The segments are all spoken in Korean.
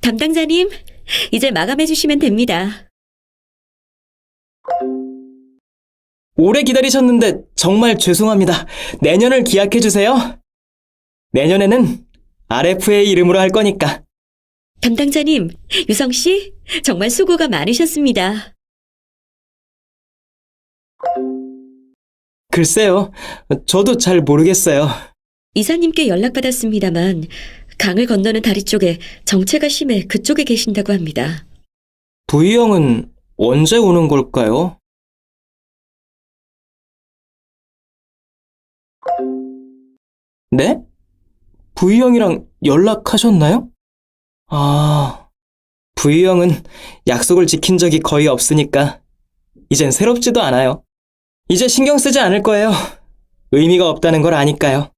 담당자님, 이제 마감해 주시면 됩니다. 오래 기다리셨는데 정말 죄송합니다. 내년을 기약해 주세요. 내년에는 RFA 이름으로 할 거니까. 담당자님, 유성 씨, 정말 수고가 많으셨습니다. 글쎄요. 저도 잘 모르겠어요. 이사님께 연락받았습니다만 강을 건너는 다리 쪽에 정체가 심해 그쪽에 계신다고 합니다. 부이형은 언제 오는 걸까요? 네? 부이 형이랑 연락하셨나요? 아, 부이 형은 약속을 지킨 적이 거의 없으니까 이젠 새롭지도 않아요. 이제 신경 쓰지 않을 거예요. 의미가 없다는 걸 아니까요.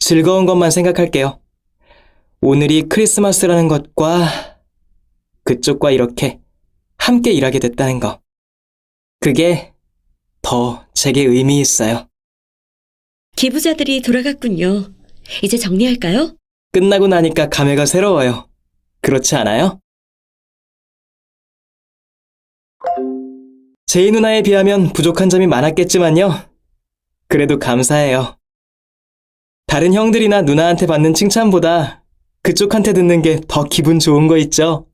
즐거운 것만 생각할게요. 오늘이 크리스마스라는 것과 그쪽과 이렇게 함께 일하게 됐다는 거. 그게 더 제게 의미 있어요. 기부자들이 돌아갔군요. 이제 정리할까요? 끝나고 나니까 감회가 새로워요. 그렇지 않아요? 제이 누나에 비하면 부족한 점이 많았겠지만요. 그래도 감사해요. 다른 형들이나 누나한테 받는 칭찬보다 그쪽한테 듣는 게 더 기분 좋은 거 있죠?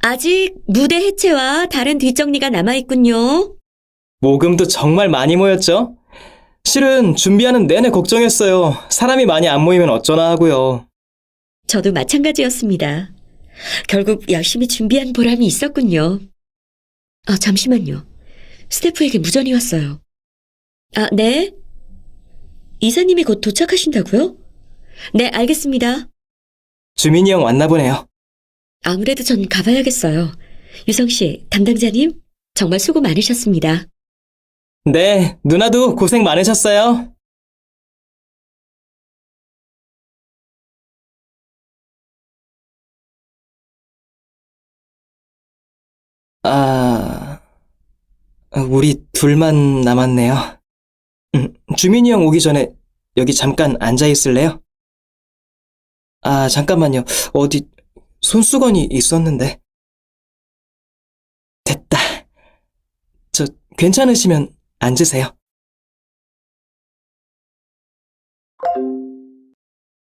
아직 무대 해체와 다른 뒷정리가 남아있군요. 모금도 정말 많이 모였죠? 실은 준비하는 내내 걱정했어요. 사람이 많이 안 모이면 어쩌나 하고요. 저도 마찬가지였습니다. 결국 열심히 준비한 보람이 있었군요. 아, 잠시만요. 스태프에게 무전이 왔어요. 아, 네? 이사님이 곧 도착하신다고요? 네, 알겠습니다. 주민이 형 왔나 보네요. 아무래도 전 가봐야겠어요. 유성 씨, 담당자님, 정말 수고 많으셨습니다. 네, 누나도 고생 많으셨어요. 아, 우리 둘만 남았네요. 음, 주민이 형 오기 전에 여기 잠깐 앉아 있을래요? 아, 잠깐만요. 어디 손수건이 있었는데. 됐다. 저 괜찮으시면 앉으세요.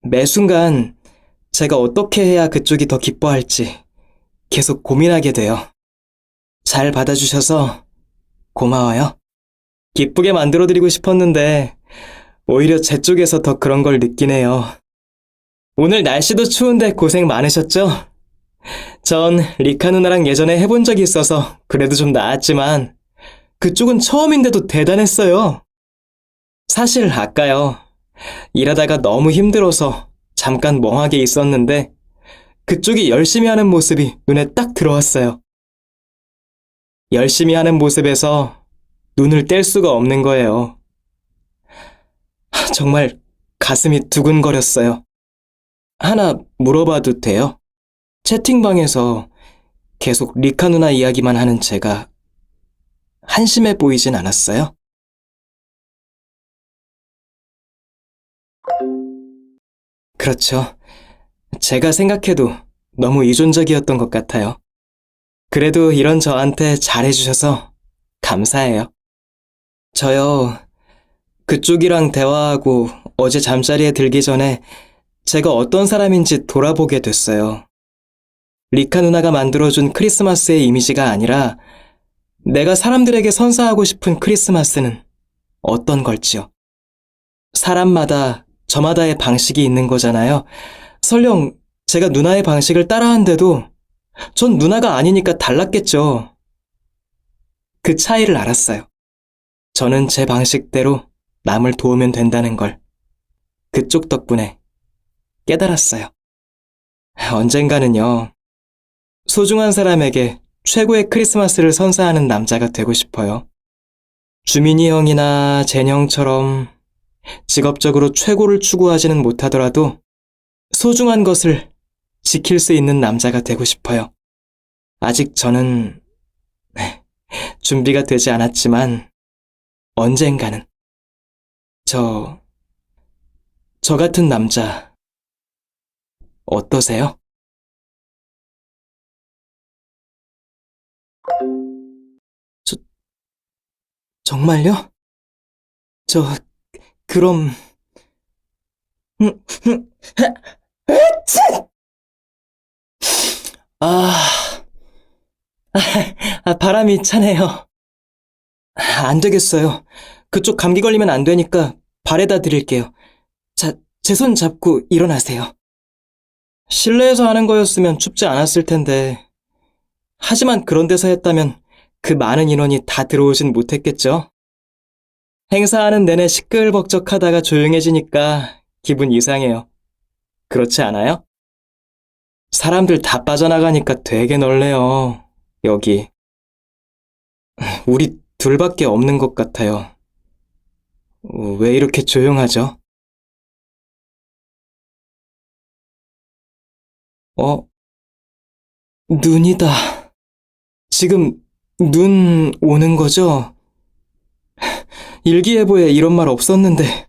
매 순간 제가 어떻게 해야 그쪽이 더 기뻐할지 계속 고민하게 돼요. 잘 받아주셔서 고마워요. 기쁘게 만들어드리고 싶었는데 오히려 제 쪽에서 더 그런 걸 느끼네요. 오늘 날씨도 추운데 고생 많으셨죠? 전 리카 누나랑 예전에 해본 적이 있어서 그래도 좀 나았지만 그쪽은 처음인데도 대단했어요. 사실 아까요. 일하다가 너무 힘들어서 잠깐 멍하게 있었는데 그쪽이 열심히 하는 모습이 눈에 딱 들어왔어요. 열심히 하는 모습에서 눈을 뗄 수가 없는 거예요. 하, 정말 가슴이 두근거렸어요. 하나 물어봐도 돼요? 채팅방에서 계속 리카 누나 이야기만 하는 제가 한심해 보이진 않았어요? 그렇죠. 제가 생각해도 너무 의존적이었던 것 같아요. 그래도 이런 저한테 잘해주셔서 감사해요. 저요, 그쪽이랑 대화하고 어제 잠자리에 들기 전에 제가 어떤 사람인지 돌아보게 됐어요. 리카 누나가 만들어준 크리스마스의 이미지가 아니라 내가 사람들에게 선사하고 싶은 크리스마스는 어떤 걸지요? 사람마다 저마다의 방식이 있는 거잖아요. 설령 제가 누나의 방식을 따라한데도 전 누나가 아니니까 달랐겠죠. 그 차이를 알았어요. 저는 제 방식대로 남을 도우면 된다는 걸 그쪽 덕분에 깨달았어요. 언젠가는요, 소중한 사람에게 최고의 크리스마스를 선사하는 남자가 되고 싶어요. 주민이 형이나 젠 형처럼 직업적으로 최고를 추구하지는 못하더라도 소중한 것을 지킬 수 있는 남자가 되고 싶어요. 아직 저는 준비가 되지 않았지만 언젠가는 저, 저 같은 남자 어떠세요? 저, 정말요? 저, 그럼! 아, 아, 바람이 차네요. 안 되겠어요. 그쪽 감기 걸리면 안 되니까 발에다 드릴게요. 자, 제 손 잡고 일어나세요. 실내에서 하는 거였으면 춥지 않았을 텐데. 하지만 그런 데서 했다면 그 많은 인원이 다 들어오진 못했겠죠? 행사하는 내내 시끌벅적하다가 조용해지니까 기분 이상해요. 그렇지 않아요? 사람들 다 빠져나가니까 되게 넓네요. 여기. 우리 둘밖에 없는 것 같아요. 왜 이렇게 조용하죠? 어? 눈이다. 지금 눈 오는 거죠? 일기예보에 이런 말 없었는데.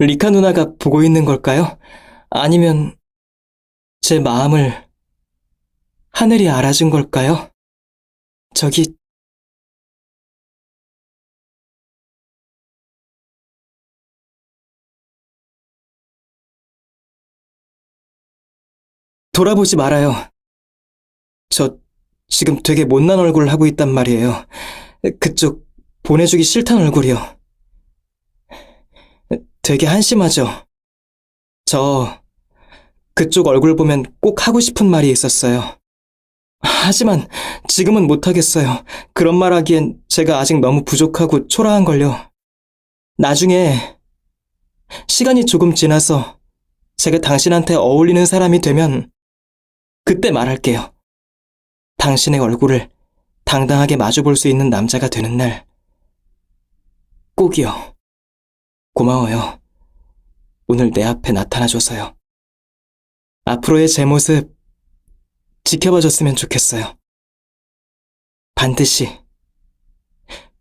리카 누나가 보고 있는 걸까요? 아니면 제 마음을 하늘이 알아준 걸까요? 저기 돌아보지 말아요. 저 지금 되게 못난 얼굴 하고 있단 말이에요. 그쪽 보내주기 싫단 얼굴이요. 되게 한심하죠. 저 그쪽 얼굴 보면 꼭 하고 싶은 말이 있었어요. 하지만 지금은 못하겠어요. 그런 말 하기엔 제가 아직 너무 부족하고 초라한걸요. 나중에 시간이 조금 지나서 제가 당신한테 어울리는 사람이 되면 그때 말할게요. 당신의 얼굴을 당당하게 마주볼 수 있는 남자가 되는 날. 꼭이요. 고마워요. 오늘 내 앞에 나타나줘서요. 앞으로의 제 모습 지켜봐줬으면 좋겠어요. 반드시,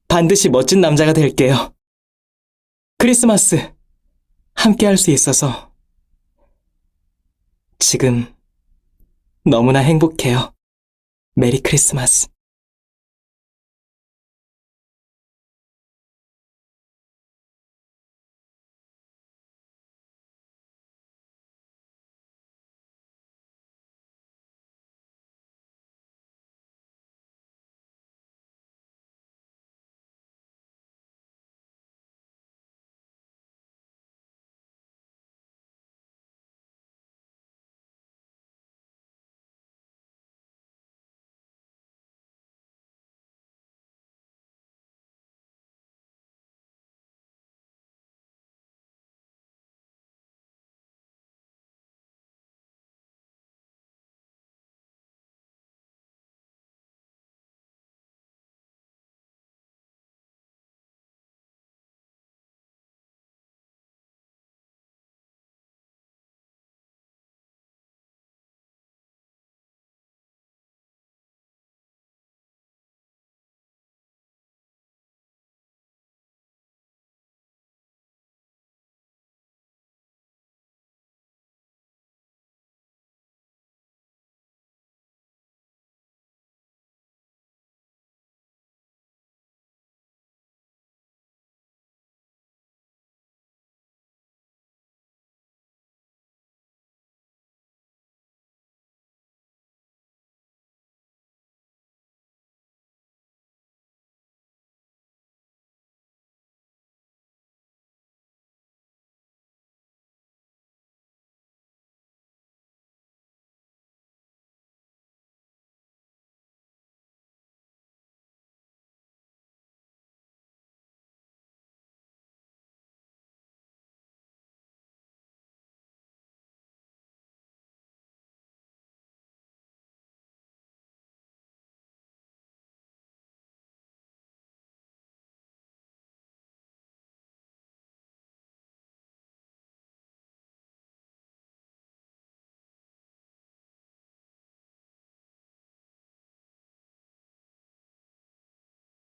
반드시 멋진 남자가 될게요. 크리스마스 함께 할 수 있어서 지금 너무나 행복해요. 메리 크리스마스.